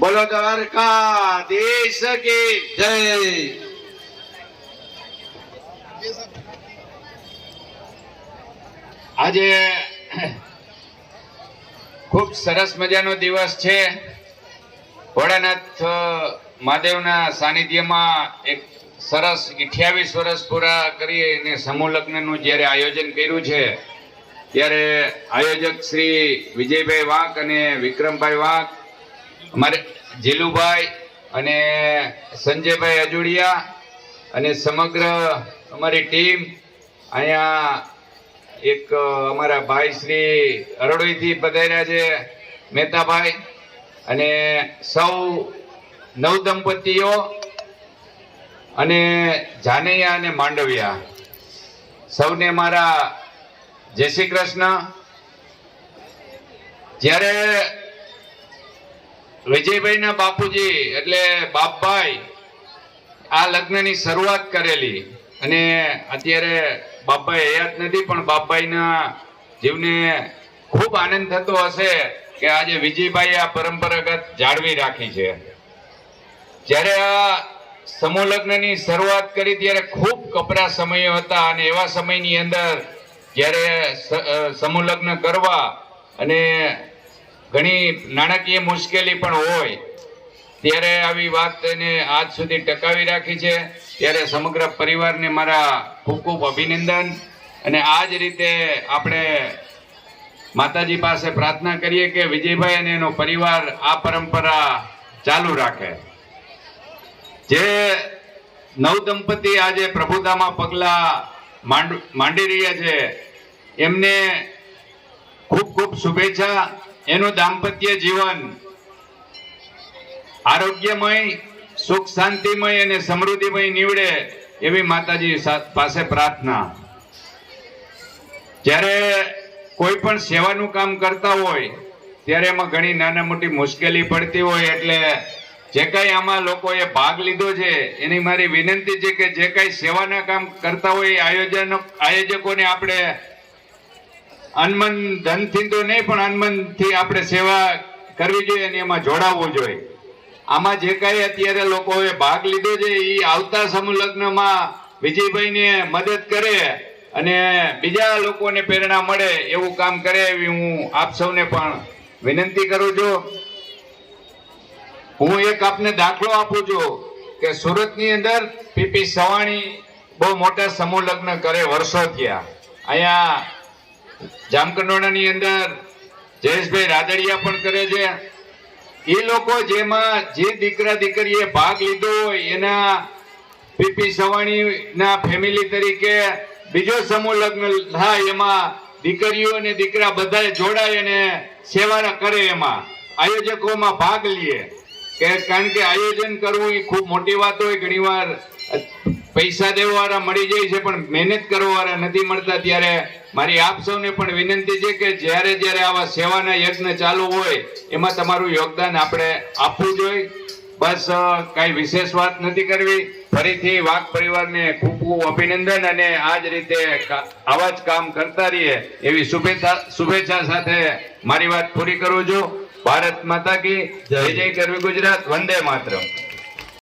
બોલો દ્વારકા દેશ કી જય આજે ખૂબ સરસ મજાનો દિવસ છે. ભોળાનાથ મહાદેવના સાનિધ્યમાં એક સરસ અઠ્યાવીસ વર્ષ પૂરા કરી અને સમૂહ લગ્નનું જ્યારે આયોજન કર્યું છે, ત્યારે આયોજક શ્રી વિજયભાઈ વાંક અને વિક્રમભાઈ વાંક અમારે જીલુભાઈ અને સંજયભાઈ અજુડિયા અને સમગ્ર અમારી ટીમ અહીંયા એક અમારા ભાઈ શ્રી અરડોઈથી પધાર્યા છે મહેતાભાઈ અને સૌ નવ દંપતીઓ અને જાનૈયા અને માંડવિયા. સૌને મારા જય શ્રી કૃષ્ણ. જ્યારે વિજયભાઈના બાપુજી, એટલે બાપભાઈ આ લગ્નની શરૂઆત કરેલી. અને અત્યારે બાપભાઈ હયાત નથી, પણ બાપભાઈના જીવને ખૂબ આનંદ થતો હશે કે આજે વિજયભાઈ આ પરંપરાગત જાળવી રાખી છે. જ્યારે આ સમૂહ લગ્નની શરૂઆત કરી ત્યારે ખૂબ કપરા સમયો હતા અને એવા સમયની અંદર જ્યારે સમૂહ લગ્ન કરવા અને ઘણી નાણાકીય મુશ્કેલી પણ હોય, ત્યારે આવી વાત એને આજ સુધી ટકાવી રાખી છે. ત્યારે સમગ્ર પરિવારને મારા ખૂબ ખૂબ અભિનંદન. અને આ જ રીતે આપણે માતાજી પાસે પ્રાર્થના કરીએ કે વિજયભાઈ અને એનો પરિવાર આ પરંપરા ચાલુ રાખે. જે નવદંપતી આજે પ્રભુતામાં પગલા માંડી રહ્યા છે. એમને ખૂબ ખૂબ શુભેચ્છા. એનું દાંપત્ય જીવન આરોગ્યમય, સુખ શાંતિમય અને સમૃદ્ધિમય નીવડે એવી માતાજી પાસે પ્રાર્થના. જ્યારે કોઈ પણ સેવાનું કામ કરતા હોય, ત્યારે એમાં ઘણી નાના મોટી મુશ્કેલી પડતી હોય એટલે જે કઈ આમાં લોકોએ ભાગ લીધો છે, એની મારી વિનંતી છે કે જે કઈ સેવાના કામ કરતા હોય આયોજન, આયોજકોને આપણે અનમન ધનથી તો નહીં, પણ અનમનથી આપણે સેવા કરવી જોઈએ અને એમાં જોડાવવું જોઈએ. આમાં જે કાંઈ અત્યારે લોકોએ ભાગ લીધો છે એ આવતા સમૂહ લગ્નમાં વિજયભાઈને મદદ કરે અને બીજા લોકોને પ્રેરણા મળે એવું કામ કરે એવી હું આપ સૌને પણ વિનંતી કરું છું. હું એક આપને દાખલો આપું છું કે સુરતની અંદર પીપી સવાણી બહુ મોટા સમૂહ લગ્ન કરે, વર્ષો થયા. અહીંયા જામકંડોળાની અંદર જયેશભાઈ રાદડિયા પણ કરે છે. એ લોકો જેમાં જે દીકરા દીકરીએ ભાગ લીધો હોય, એના પીપી સવાણી ના ફેમિલી તરીકે બીજો સમૂહ લગ્ન થાય, એમાં દીકરીઓ અને દીકરા બધા જોડાય અને સેવા કરે એમાં. આયોજકોમાં ભાગ લઈએ કે કારણ કે આયોજન કરવું એ ખૂબ મોટી વાત હોય ઘણીવાર પૈસા દેવા વાળા મળી જાય છે, પણ મહેનત કરવા વાળા નથી મળતા. ત્યારે મારી આપ સૌને પણ વિનંતી છે કે જ્યારે જ્યારે આવા સેવાના યજ્ઞ ચાલુ હોય એમાં તમારું યોગદાન આપણે આપવું જોઈએ. બસ કઈ વિશેષ વાત નથી કરવી. ફરીથી વાઘ પરિવારને ખૂબ ખૂબ અભિનંદન અને આ જ રીતે આવા જ કામ કરતા રહીએ એવી શુભેચ્છા શુભેચ્છા સાથે મારી વાત પૂરી કરું છું. ભારત માતા કી જય જય. કરવી ગુજરાત. વંદે માતરમ.